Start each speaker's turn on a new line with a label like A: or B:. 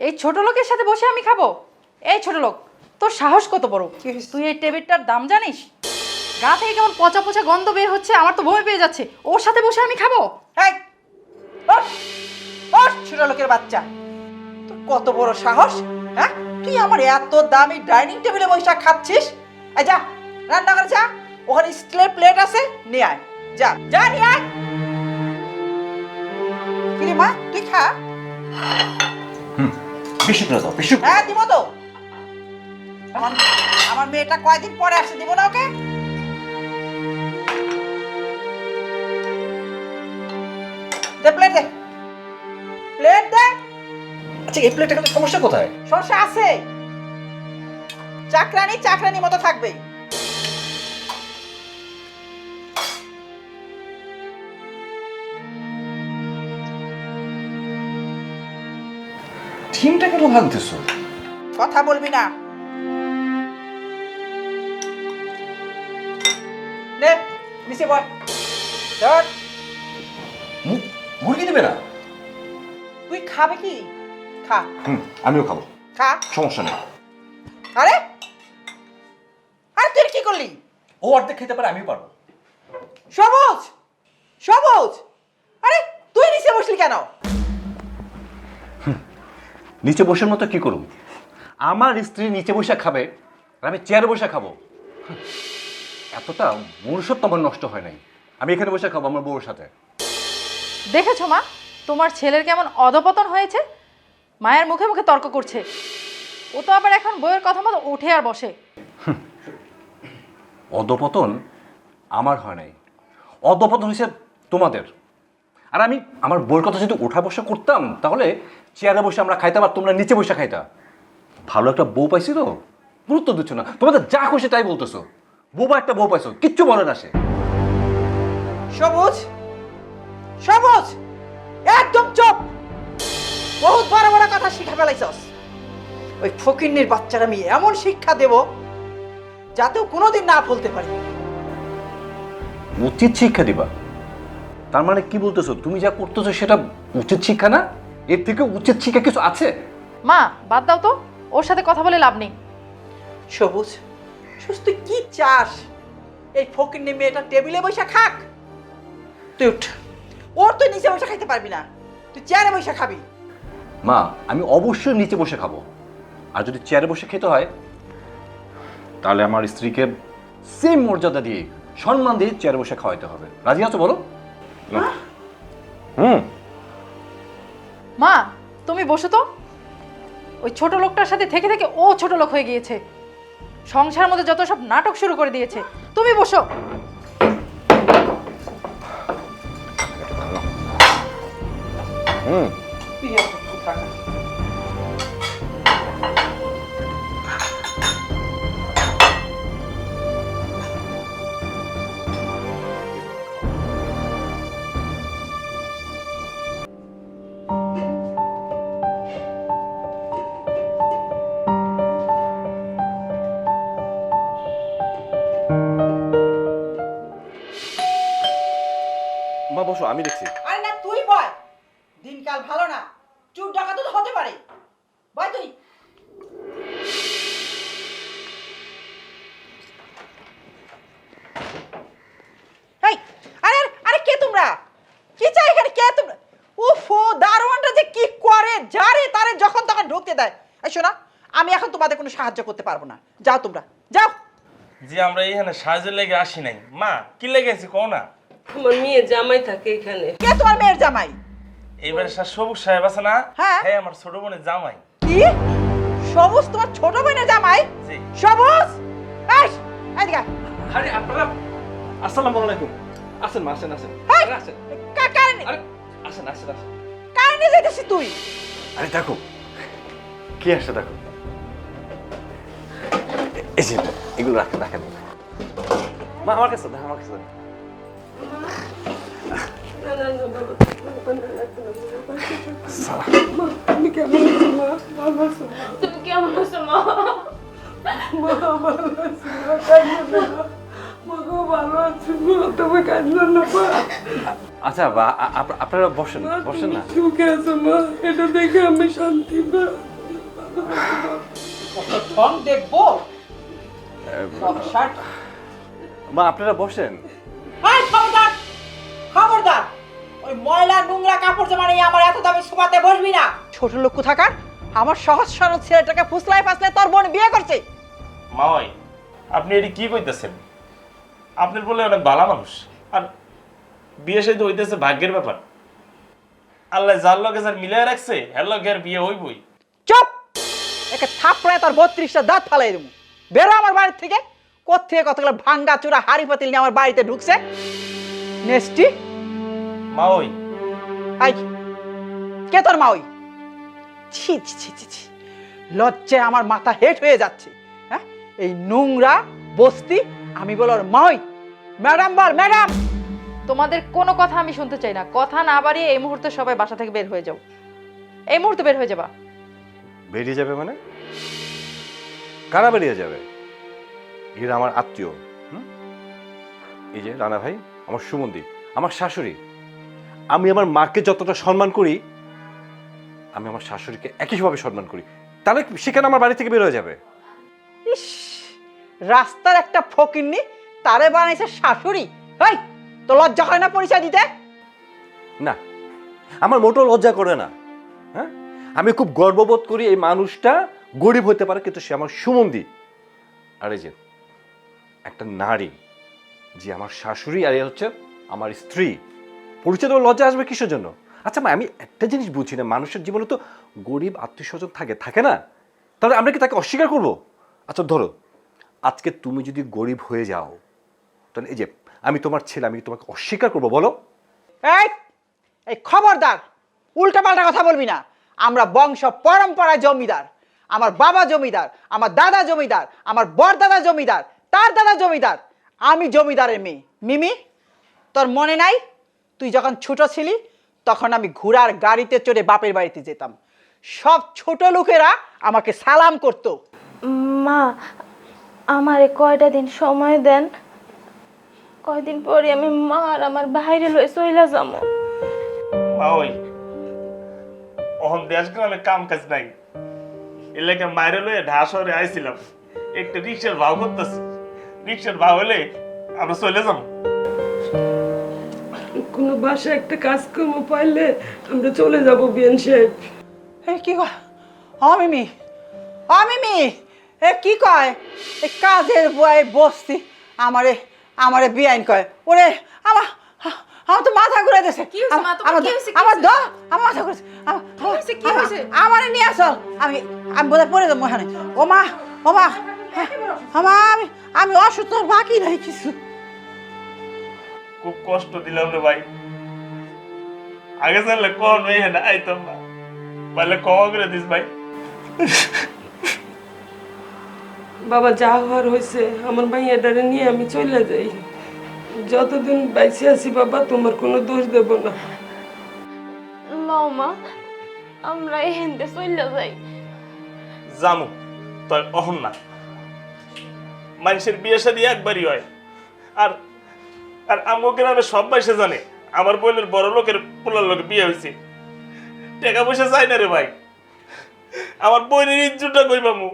A: এই ছোট লোকের সাথে বসে আমি খাব। এই ছোট লোক তোর সাহস কত বড়? তুই এই টেবিলটার দাম জানিস? গা থেকে কেমন পচা পচা গন্ধ বের হচ্ছে আমার তো বমি পেয়ে যাচ্ছে। ওর সাথে বসে আমি খাব?
B: ছোট লোকের বাচ্চা তোর কত বড় সাহস হ্যাঁ? তুই আমার এত দামি ডাইনিং টেবিলে বসে খাচ্ছিস? এই যা রান্না করে যা ওখানে স্টিলের প্লেট আছে নিয়ে আয়। যা যা নিয়ে আয়। কিরে মা তুই খা।
C: বেশি করে দাও বেশি
B: হ্যাঁ দিব তো। আমার আমার মেয়েটা কয়দিন পরে আসছে? দিব না ওকে? দে প্লেট দে। প্লেট দে।
C: আচ্ছা এই প্লেটটা কিন্তু সমস্যা কোথায়?
B: সমস্যা আছে। চাকরানি চাকরানি মতো থাকবে।
C: ডিমটা কেন ভাঙতেছো?
B: কথা বলবি না। নে নিচে বয় ধর।
C: মুরগি দেবে না?
B: তুই খাবে কি? খা।
C: হুম আমিও খাব।
B: খা।
C: সমস্যা নেই।
B: আরে! আরে তুই কি করলি?
C: ও অর্ধেক খেতে পারে আমিও পারব।
B: সবুজ নিচে
C: বসার মতো কি করুম আমার স্ত্রী নিচে বসে খাবে আর আমি চেয়ারে বসে খাব। এতটা মনুষ্যত্ব আমার নষ্ট হয় নাই। আমি এখানে বসে খাব আমার বউর সাথে।
A: দেখেছ মা? তোমার ছেলের কেমন অধপতন হয়েছে? মায়ের মুখে মুখে তর্ক করছে। ও তো আবার এখন বইয়ের কথা মতো ওঠে আর বসে।
C: অধপতন আমার হয় নাই। অধপতন হয়েছে তোমাদের। আর আমি আমার বউর কথা যদি ওঠা বসা করতাম তাহলে চেয়ারে বসে আমরা খাইতাম আর তোমরা নিচে বসে খাইতা। ভালো একটা বউ পাইছি তো গুরুত্ব দিচ্ছ না। তোমাদের যা খুশি তাই বলতেছো। বউ একটা বউ পাইছো কিচ্ছু বলে না সে।
B: সবুজ সবুজ একদম চুপ। বহুত বড় বড় কথা শিখা ফেলাইছস। ওই ফকিন্নির বাচ্চারা আমি এমন শিক্ষা দেব যাতেও কোনোদিন না ভুলতে পারি।
C: উচিত শিক্ষা দিবা। তার মানে কি বলতেছো? তুমি যা করতেছো সেটা উচিত শিক্ষা না? এর থেকে উচিত শিক্ষা কিছু আছে?
A: মা বাদ দাও তো। ওর সাথে কথা বলে লাভ নেই।
B: সবুজ সুস্থ তুই কি চাস? এই ফকিন্নি মেয়েটা টেবিলে বসে খাক। তুই উঠ। ওর তুই নিচে বসে খাইতে পারবি না। তুই চেয়ারে বসে খাবি।
C: মা আমি অবশ্যই নিচে বসে খাব। আর যদি চেয়ারে বসে খেতে হয় তাহলে আমার স্ত্রীকে সেম মর্যাদা দিয়ে সম্মান দিয়ে চেয়ারে বসে খাওয়াইতে হবে। রাজি আছো বলো। হুম।
A: মা তুমি বসো তো। ওই ছোট লোকটার সাথে থেকে থেকে ও ছোট লোক হয়ে গিয়েছে। সংসার মধ্যে যত সব নাটক শুরু করে দিয়েছে তুমি বসো।
C: হুম।
B: তুই এত থাক
C: মা বসো আমি দেখছি।
B: আরে না তুই বয় দিনকাল ভালো না চুর ডাকাত তো হতে পারে। বয় তুই। এই আরে আরে কে তোমরা? কি চাই এখানে? কে তোমরা? উফো দারোয়ানটা যে কি করে যারে তারে যখন তখন ঢুকতে দেয়। এই শোনা আমি এখন তোমাদের কোনো সাহায্য করতে পারব না। যাও তোমরা যাও।
D: যে আমরা এখানে সাহায্যের লেগে আসি নাই। মা কি লেগে আছি কও না?
E: আমার মেয়ে জামাই থাকে এখানে।
B: কে তোমার মেয়ের জামাই?
D: এইবারে স্যার সবুজ সাহেব আছে না?
B: হ্যাঁ।
D: হ্যাঁ আমার ছোট বোনের জামাই।
B: কি? সবুজ তোমার ছোট বোনের জামাই? সবুজ? এই এদিকে
F: আরে আপনারা আসসালামু আলাইকুম। আসেন মা আসেন আসেন। আসেন।
B: কা- কারে নি-
F: আরে আসেন আসেন আসেন।
B: কারে নিয়ে যাইতেছিস তুই?
C: আরে দেখো কি আসছে দেখো? এই যে এগুলো রাখেন রাখেন।
F: মা আমার কাছে আমার কাছে
E: তুমি কেমন আছো মা ভালো আছো তুমি কেমন আছো মা মা ভালো আছি মা কাঁদো না মা গো ভালো আছি মা তুমি কাঁদো না মা
F: আচ্ছা আপনারা বসেন বসেন না।
E: সুখে আছো মা এটা দেখে আমি শান্তি
B: দেখব
F: মা আপনারা বসেন।
B: ওই ময়লা নোংরা কাপড় জামা নিয়ে আমার এত দামি সোফাতে বসবি না। ছোট লোক থাকার? আমার সহজ সরল ছেলেটাকে ফুসলাই ফাসলাই তোর বোন বিয়ে করছে।
D: মা ওই আপনি এটি কি কইতেছেন? আপনার বলে অনেক ভালো মানুষ। আর বিয়ে সাথে হইতেছে ভাগ্যের ব্যাপার। আল্লাহ যার লগে যার মিলাই রাখছে এর লগে আর বিয়ে হইবই।
B: চুপ! একে থাপড়ায় তোর বত্রিশটা দাঁত ফালাই দেবো। বেরো আমার বাড়ি থেকে। কোথেকে কতগুলো ভাঙ্গা চূড়া হাড়ি পাতিল নিয়ে আমার বাড়িতে ঢুকছে? নেস্টি?
D: মা ওই
B: আই কে তোর মা ওই ছি ছি ছি ছি ছি। লজ্জায় আমার মাথা হেট হয়ে যাচ্ছে হ্যাঁ? এই নোংরা বস্তি আমি বল ওর মা ওই ম্যাডাম বল ম্যাডাম!
A: তোমাদের কোনো কথা আমি শুনতে চাই না। কথা না বাড়িয়ে এই মুহূর্তে সবাই বাসা থেকে বের হয়ে যাও। এই মুহূর্তে বের হয়ে যাবা।
F: বেরিয়ে যাবে মানে? কারা বেরিয়ে যাবে? এরা আমার আত্মীয় হুম? এই যে রানা ভাই আমার সুমন্দি আমার শাশুড়ি। আমি আমার মাকে যতটা সম্মান করি আমি আমার শাশুড়িকে একইভাবে সম্মান করি। তাহলে সেখানে আমার বাড়ি থেকে বের হয়ে যাবে?
B: ইস রাস্তার একটা ফকিন্নি তারে বানাইছে শাশুড়ি। এই তো লজ্জা হয় না পরিচয় দিতে?
F: না আমার মোটো লজ্জা করে না। হ্যাঁ? আমি খুব গর্ববোধ করি এই মানুষটা গরিব হতে পারে কিন্তু সে আমার সুমন্দি। আর এই যে একটা নারী যে আমার শাশুড়ি আর এ হচ্ছে আমার স্ত্রী। পরিচয় দেওয়ার লজ্জা আসবে কিসের জন্য? আচ্ছা আমি একটা জিনিস বুঝি না, মানুষের জীবনে তো গরিব আত্মীয়স্বজন থাকে থাকে না? তাহলে আমরা কি তাকে অস্বীকার করব? আচ্ছা ধরো, আজকে তুমি যদি গরিব হয়ে যাও, তাহলে এই যে আমি তোমার ছেলে, আমি তোমাকে অস্বীকার করব? বলো।
B: এই এই খবরদার, উল্টাপাল্টা কথা বলবি না। আমরা বংশ পরম্পরায় জমিদার, আমার বাবা জমিদার, আমার দাদা জমিদার, আমার বরদাদা জমিদার, তার দাদা জমিদার। আমি জমিদারের মেয়ে। মিমি, তোর মনে নাই? তুই যখন ছোট ছিলি তখন আমি ঘোড়ার গাড়িতে চড়ে বাপের বাড়িতে যেতাম। সব ছোট লোকেরা আমাকে সালাম করতো।
E: মা আমারে কয়টা দিন সময় দেন? কয়দিন পরে আমি মা আর আমার বাইরে লয়ে চইলা যাব।
D: মা ওই অহন দেশ গ্রামে কাম কাজ নাই। এর লাগে মায়ের লয়ে ঢা শহরে আইছিলাম। একটা রিক্সার ভাও করতেছি। রিক্সার ভাও হলে আমরা চলে যাব।
G: বাসায় একটা কাজ কাজকর্ম পাইলে আমরা চলে যাব বিয়ান সাহেব।
B: কি কয়? অমিমি অমিমি এ কি কয়? এ কাজের বয় বসতি আমারে আমারে বিয়াইন কয়। ওরে আমার আমার তো মাথা ঘুরে দিয়েছে
A: মা?
B: আমার আমার দ আমার মাথা ঘুরেছে আমার- আমার- আমারে নিয়ে আসো আমি আমি বোধহয় পড়ে দেবো এখানে। ও মা ও মা হ্যাঁ, আমা আমি আমি অসুস্থ বাকি নাই কিছু।
D: খুব কষ্ট দিলাম রে ভাই। আগে জানলে কোন মেয়ে না আইতাম না পারলে ক্ষমা করে দিস ভাই
G: বাবা যা হওয়ার হয়েছে আমার মাইয়াডারে নিয়ে আমি চলে যাই যতদিন বাইসে আছি বাবা তোমার কোনো দোষ দেব না
E: লও মা আমরা এহেনতে চইলা যাই
D: জামু তয় অহন না মানুষের বিয়ে শাদী একবারই হয় আর আর আমগো গ্রামে সব বাইসে জানে আমার বোনের বড় লোকের পোলার লোক বিয়ে হয়েছে। টাকা পয়সা চাই না রে ভাই। আমার বোনের ইজ্জুটা কই পামু?